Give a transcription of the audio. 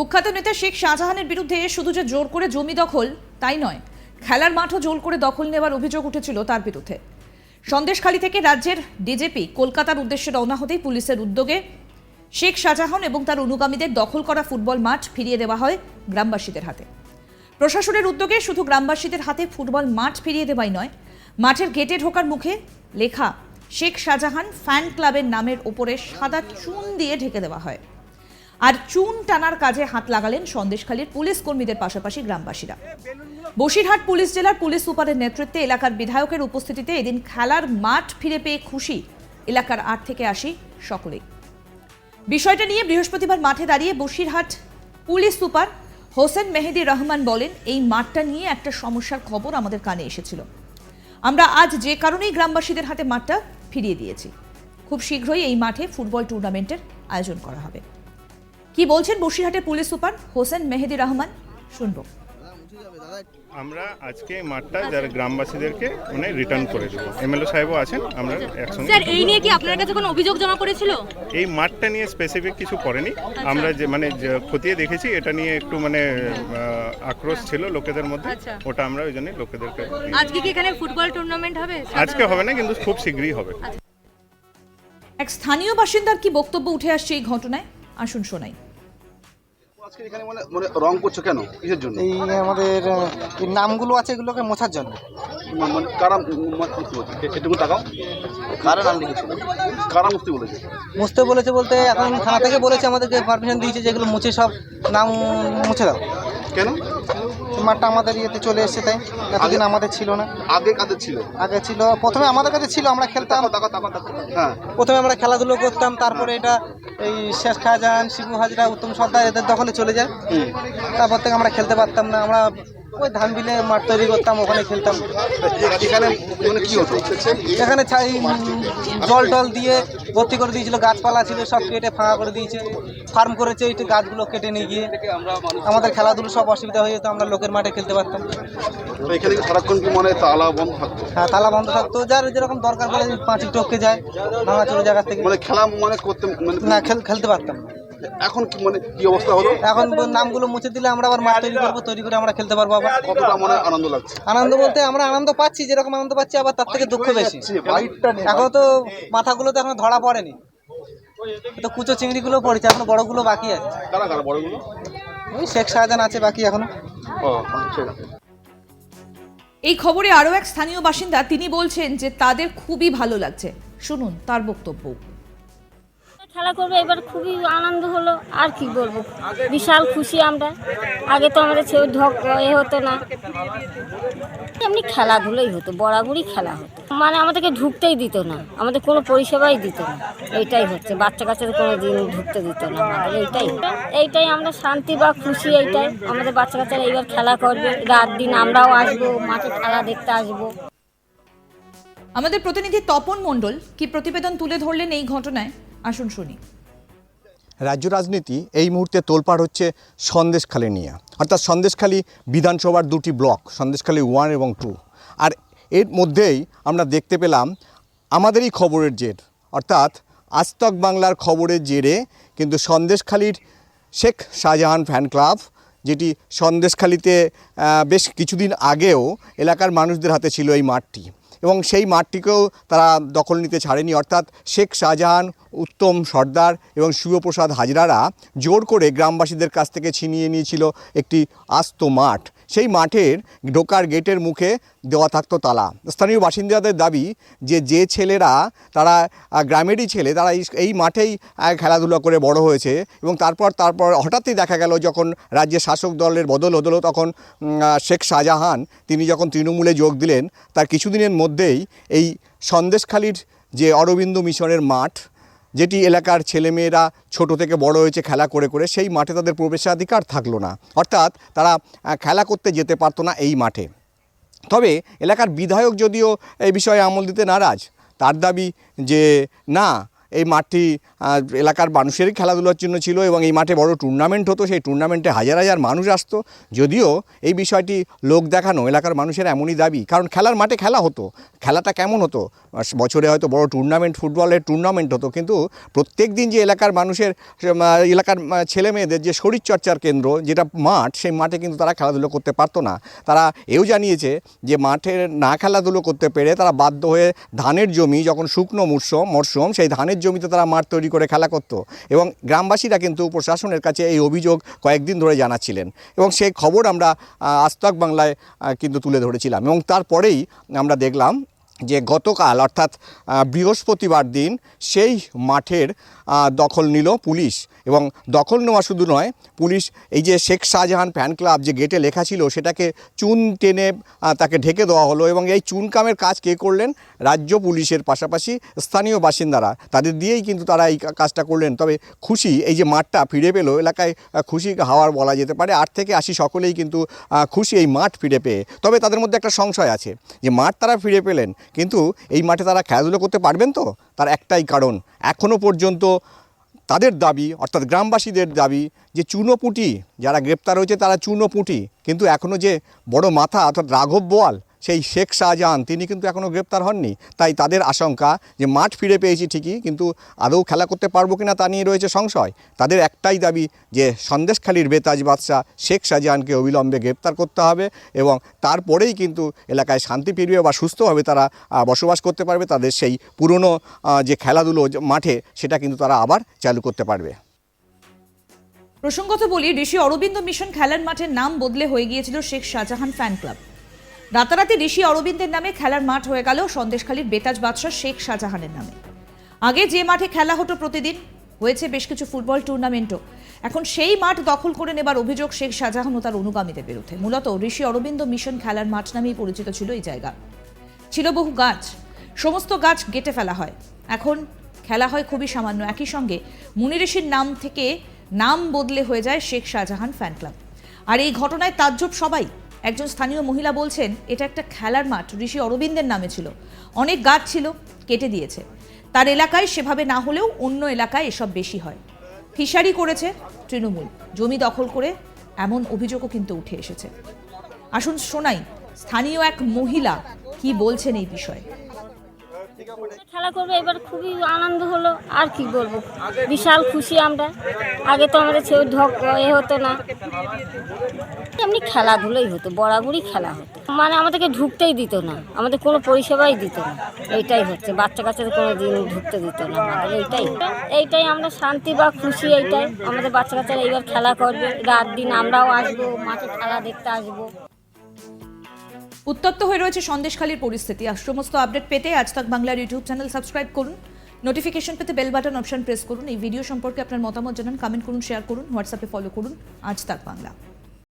কুখ্যাত নেতা শেখ শাহজাহানের বিরুদ্ধে শুধু যে জোর করে জমি দখল, তাই নয়, খেলার মাঠও জোর করে দখল নেওয়ার অভিযোগ উঠেছিল তার বিরুদ্ধে। সন্দেশখালী থেকে রাজ্যের ডিজেপি কলকাতার উদ্দেশ্যে রওনা হতেই পুলিশের উদ্যোগে শেখ শাহজাহান এবং তার অনুগামীদের দখল করা ফুটবল মাঠ ফিরিয়ে দেওয়া হয় গ্রামবাসীদের হাতে। প্রশাসনের উদ্যোগে শুধু গ্রামবাসীদের হাতে ফুটবল মাঠ ফিরিয়ে দেওয়াই নয়, মাঠের গেটে ঢোকার মুখে লেখা, শেখ শাহজাহান ফ্যান ক্লাবের নামের ওপরে সাদা চুন দিয়ে ঢেকে দেওয়া হয়। আর চুন টানার কাজে হাত লাগালেন সন্দেশখালীর পুলিশ কর্মীদের পাশাপাশি গ্রামবাসীরা। বসিরহাট পুলিশ জেলার পুলিশ সুপারের নেতৃত্বে এলাকার বিধায়কের উপস্থিতিতে এদিন খেলার মাঠ ফিরে পেয়ে খুশি এলাকার আট থেকে আসি সকলেই। বিষয়টা নিয়ে বৃহস্পতিবার মাঠে দাঁড়িয়ে বসিরহাট পুলিশ সুপার হোসেন মেহেদি রহমান বলেন, এই মাঠটা নিয়ে একটা সমস্যার খবর আমাদের কানে এসেছিল। আমরা আজ যে কারণেই গ্রামবাসীদের হাতে মাঠটা ফিরিয়ে দিয়েছি। খুব শীঘ্রই এই মাঠে ফুটবল টুর্নামেন্টের আয়োজন করা হবে। কি বলছেন বসিরহাটের পুলিশ সুপার হোসেন মেহেদি রহমান? শুনব। আমরা আজকে মাঠটা যারা গ্রামবাসীদেরকে মানে রিটার্ন করে দেবো। এমএলএ সাহেবও আছেন আমরা একসঙ্গে স্যার এই নিয়ে কি আপনার কাছে কোনো অভিযোগ জমা করেছিল এই মাঠটা নিয়ে স্পেসিফিক কিছু করেনি। আমরা যে মানে খতিয়ে দেখেছি এটা নিয়ে একটু মানে আহ, আক্রোশ ছিল লোকেদের মধ্যে। আচ্ছা। ওটা আমরা ওই জন্যই লোকেদেরকে আজকে কি এখানে ফুটবল টুর্নামেন্ট হবে? আজকে হবে না কিন্তু খুব শীঘ্রই হবে। এক স্থানীয় বাসিন্দার কি বক্তব্য উঠে আসছে এই ঘটনায়? আসুন শোনাই। আজকে এখানে মানে মানে রং করছ কেন? কিসের জন্য? এই আমাদের এই নামগুলো আছে এগুলোকে মোছার জন্য। মানে কারা মত মুক্তি বলছে? এটুকু তাকাও। কারা নাম লিখেছিল কারা মুছতে বলেছে? মুছতে বলেছে বলতে এখন থানা থেকে বলেছে আমাদেরকে পারমিশন দিয়েছে যেগুলো মুছে সব নাম মুছে দাও। কেন? মাঠটা আমাদের ইয়েতে চলে এসেছে তাই। এতদিন আমাদের ছিল না। আগে কাদের ছিল? আগে ছিল প্রথমে আমাদের কাছে ছিল আমরা খেলতাম। হ্যাঁ। প্রথমে আমরা খেলাধুলো করতাম তারপরে এটা এই শেষ খাজান শিবু হাজরা উত্তম সর্দার এদের দখলে চলে যায়। তারপর থেকে আমরা খেলতে পারতাম না আমরা ওই ধান বিলে মাঠ তৈরি করতাম ওখানে খেলতাম। এখানে মানে কি হতো? এখানে ছাই জল টল দিয়ে ভর্তি করে দিয়েছিল গাছপালা ছিল সব কেটে ফাঁকা করে দিয়েছে। ফার্ম করেছে এই গাছগুলো কেটে নিয়ে গিয়ে। আমাদের খেলাধুলো সব অসুবিধা হয়ে যেত আমরা লোকের মাঠে খেলতে পারতাম। এখানে সারাক্ষণ কি মানে তালা বন্ধ থাকতো? হ্যাঁ তালা বন্ধ থাকতো। যার যেরকম দরকার পড়ে পাঁচি টপকে যায় ভাঙা চলে জায়গা থেকে। মানে খেলা মানে করতে মানে না খেল খেলতে পারতাম। না। এখন কি মানে কি অবস্থা হলো এখন নামগুলো মুছে দিলে আমরা আবার মাঠ তৈরি করব তৈরি করে আমরা খেলতে পারব আবার। কতটা মানে আনন্দ লাগছে? আনন্দ বলতে আমরা আনন্দ পাচ্ছি যেরকম আনন্দ পাচ্ছি আবার তার থেকে দুঃখ বেশি। এখন তো মাথাগুলো তো এখন ধরা পড়েনি। তো কুচো চিংড়িগুলো পড়েছে এখন বড়গুলো বাকি আছে। কারা কারা বড়গুলো? ওই শেখ শাহজাহান আছে বাকি এখনও। ও ঠিক আছে এই খবরে আরও এক স্থানীয় বাসিন্দা তিনি বলছেন যে তাদের খুবই ভালো লাগছে। শুনুন তার বক্তব্য। খেলা করবে, এবার খুবই আনন্দ হলো। আর কি বলব? বিশাল খুশি আমরা। আগে তো আমাদের ছেলে ঢক এ হতো না। এমনি খেলাধুলোই হতো, বরাবরই খেলা হতো। মানে আমাদেরকে ঢুকতেই দিত না। আমাদের কোনো পরিষেবাই দিত না। এইটাই হচ্ছে, বাচ্চা কাচ্চাদের কোনো দিন ঢুকতে দিত না। আমাদের এইটাই। এইটাই আমরা শান্তি বা খুশি, এইটাই। আমাদের বাচ্চা কাচ্চারা এইবার খেলা করবে। রাত দিন আমরাও আসব, মাঠে খেলা দেখতে আসব। আমাদের প্রতিনিধি তপন মণ্ডল কি প্রতিবেদন তুলে ধরলেন এই ঘটনায়? আসুন শুনি। রাজ্য রাজনীতি এই মুহূর্তে তোলপাড় হচ্ছে সন্দেশখালী নিয়ে। অর্থাৎ সন্দেশখালী বিধানসভার দুটি ব্লক, সন্দেশখালী ওয়ান এবং টু। আর এর মধ্যেই আমরা দেখতে পেলাম আমাদেরই খবরের জের। অর্থাৎ আজতক বাংলার খবরের জেরে কিন্তু সন্দেশখালীর শেখ শাহজাহান ফ্যান ক্লাব, যেটি সন্দেশখালীতে বেশ কিছুদিন আগেও এলাকার মানুষদের হাতে ছিল এই মাঠটি। এবং সেই মাঠটিকেও তারা দখল নিতে ছাড়েনি। অর্থাৎ শেখ শাহজাহান, উত্তম সর্দার এবং শিবপ্রসাদ হাজরারা জোর করে গ্রামবাসীদের কাছ থেকে ছিনিয়ে নিয়েছিল একটি আস্ত মাঠ। সেই মাঠের ঢোকার গেটের মুখে দেওয়া থাকতো তালা। স্থানীয় বাসিন্দাদের দাবি যে যে ছেলেরা তারা গ্রামেরই ছেলে, তারা এই- মাঠেই খেলাধুলা করে বড় হয়েছে এবং তারপর তারপর হঠাৎই দেখা গেল যখন রাজ্যের শাসক দলের বদল হলো তখন শেখ শাহজাহান, তিনি যখন তৃণমূলে যোগ দিলেন, তার কিছুদিনের মধ্যেই এই সন্দেশখালির যে অরবিন্দ মিশনের মাঠ, যেটি এলাকার ছেলেমেয়েরা ছোট থেকে বড় হয়েছে খেলা করে করে, সেই মাঠে তাদের প্রবেশাধিকার থাকল না। অর্থাৎ তারা খেলা করতে যেতে পারতো না এই মাঠে। তবে এলাকার বিধায়ক যদিও এই বিষয়ে আমল দিতে নারাজ, তার দাবি যে, না এই মাঠটি এলাকার মানুষেরই খেলাধুলার জন্য ছিল এবং এই মাঠে বড় টুর্নামেন্ট হতো। সেই টুর্নামেন্টে হাজার হাজার মানুষ আসতো। যদিও এই বিষয়টি লোক দেখানো, এলাকার মানুষের এমনই দাবি। কারণ খেলার মাঠে খেলা হতো। খেলাটা কেমন হতো? বছরে হয়তো বড় টুর্নামেন্ট ফুটবলের টুর্নামেন্ট হতো। কিন্তু প্রত্যেক দিন যে এলাকার মানুষের এলাকার ছেলে মেয়েদের যে শরীরচর্চার কেন্দ্র, যেটা মাঠ, সেই মাঠে কিন্তু তারা খেলাধুলো করতে পারতো না। তারা এও জানিয়েছে যে মাঠে না খেলাধুলো করতে পেরে তারা বাধ্য হয়ে ধানের জমি, যখন শুকনো মরশুম মরশুম সেই ধানের জমিতে তারা মাঠ তৈরি করে খেলা করত এবং গ্রামবাসীরা কিন্তু প্রশাসনের কাছে এই অভিযোগ কয়েকদিন ধরে জানাচ্ছিলেন এবং সেই খবর আমরা আস্তক বাংলায় কিন্তু তুলে ধরেছিলাম এবং তারপরেই আমরা দেখলাম যে গতকাল, অর্থাৎ বৃহস্পতিবার দিন সেই মাঠের দখল নিল পুলিশ। এবং দখল নেওয়া শুধু নয়, পুলিশ এই যে শেখ শাহজাহান ফ্যান ক্লাব যে গেটে লেখা ছিল, সেটাকে চুন টেনে তাকে ঢেকে দেওয়া হলো এবং এই চুন কামের কাজ কে করলেন? রাজ্য পুলিশের পাশাপাশি স্থানীয় বাসিন্দারা। তাদের দিয়েই কিন্তু তারা এই কাজটা করলেন। তবে খুশি এই যে মাঠটা ফিরে পেল, এলাকায় খুশি হাওয়ার বলা যেতে পারে। আট থেকে আশি সকলেই কিন্তু খুশি এই মাঠ ফিরে পেয়ে। তবে তাদের মধ্যে একটা সংশয় আছে যে মাঠ তারা ফিরে পেলেন কিন্তু এই মাঠে তারা খেলাধুলো করতে পারবেন তো? তার একটাই কারণ এখনও পর্যন্ত তাদের দাবি, অর্থাৎ গ্রামবাসীদের দাবি যে চুনোপুটি যারা গ্রেপ্তার হয়েছে তারা চুনোপুটি কিন্তু এখনও যে বড় মাথা, অর্থাৎ রাঘব বোয়াল সেই শেখ শাহজাহান, তিনি কিন্তু এখনও গ্রেপ্তার হননি। তাই তাদের আশঙ্কা যে মাঠ ফিরে পেয়েছি ঠিকই, কিন্তু আদৌ খেলা করতে পারব কিনা তা নিয়ে রয়েছে সংশয়। তাদের একটাই দাবি যে সন্দেশখালীর বেতাজ বাদশাহ শেখ শাহজাহানকে অবিলম্বে গ্রেপ্তার করতে হবে এবং তারপরেই কিন্তু এলাকায় শান্তি ফিরবে বা সুস্থভাবে তারা বসবাস করতে পারবে, তাদের সেই পুরনো যে খেলাধুলো মাঠে, সেটা কিন্তু তারা আবার চালু করতে পারবে। প্রসঙ্গত বলি, ঋষি অরবিন্দ মিশন খেলার মাঠের নাম বদলে হয়ে গিয়েছিল শেখ শাহজাহান ফ্যান ক্লাব। রাতারাতি ঋষি অরবিন্দের নামে খেলার মাঠ হয়ে গেল সন্দেশখালীর বেতাজ বাদশাহ শেখ শাহজাহানের নামে। আগে যে মাঠে খেলা হতো প্রতিদিন, হয়েছে বেশ কিছু ফুটবল টুর্নামেন্টও। এখন সেই মাঠ দখল করে নেবার অভিযোগ শেখ শাহজাহান ও তার অনুগামীদের বিরুদ্ধে। মূলত ঋষি অরবিন্দ মিশন খেলার মাঠ নামেই পরিচিত ছিল এই জায়গা। ছিল বহু গাছ। সমস্ত গাছ কেটে ফেলা হয়। এখন খেলা হয় খুবই সামান্য। একই সঙ্গে মুনি ঋষির নাম থেকে নাম বদলে হয়ে যায় শেখ শাহজাহান ফ্যান ক্লাব। আর এই ঘটনায় তাজ্জব সবাই। একজন স্থানীয় মহিলা বলছেন, এটা একটা খেলার মাঠ, ঋষি অরবিন্দের নামে ছিল। অনেক গাছ ছিল, কেটে দিয়েছে। তার এলাকায় সেভাবে না হলেও অন্য এলাকায় এসব বেশি হয়। ফিশারি করেছে তৃণমূল। জমি দখল করে এমন অভিযোগও কিন্তু উঠে এসেছে। আসুন শোনাই, স্থানীয় এক মহিলা কি বলছেন এই বিষয়ে? খেলা করবে, এবার খুবই আনন্দ হলো। আর কি বলব? বিশাল খুশি আমরা। আগে তো আমাদের ছেলে ঢক এ হতো না। এমনি খেলাধুলোই হতো, বরাবরই খেলা হতো। মানে আমাদেরকে ঢুকতেই দিত না। আমাদের কোনো পরিষেবাই দিত না। এইটাই হচ্ছে। বাচ্চা কাচ্চাদের কোনো দিন ঢুকতে দিত না। আমাদের এইটাই। এইটাই আমরা শান্তি বা খুশি এইটাই। আমাদের বাচ্চা কাচ্চারা এইবার খেলা করবে। রাত দিন আমরাও আসব, মাঠে খেলা দেখতে আসব। উত্তপ্ত হয়ে রয়েছে সন্দেশখালীর পরিস্থিতি। আর সমস্ত আপডেট পেতে আজ তাক বাংলার ইউটিউব চ্যানেল সাবস্ক্রাইব করুন। নোটিফিকেশন পেতে বেল বাটন অপশন প্রেস করুন। এই ভিডিও সম্পর্কে আপনার মতামত জানান কমেন্ট করুন শেয়ার করুন হোয়াটসঅ্যাপে ফলো করুন। আজ তাক বাংলা।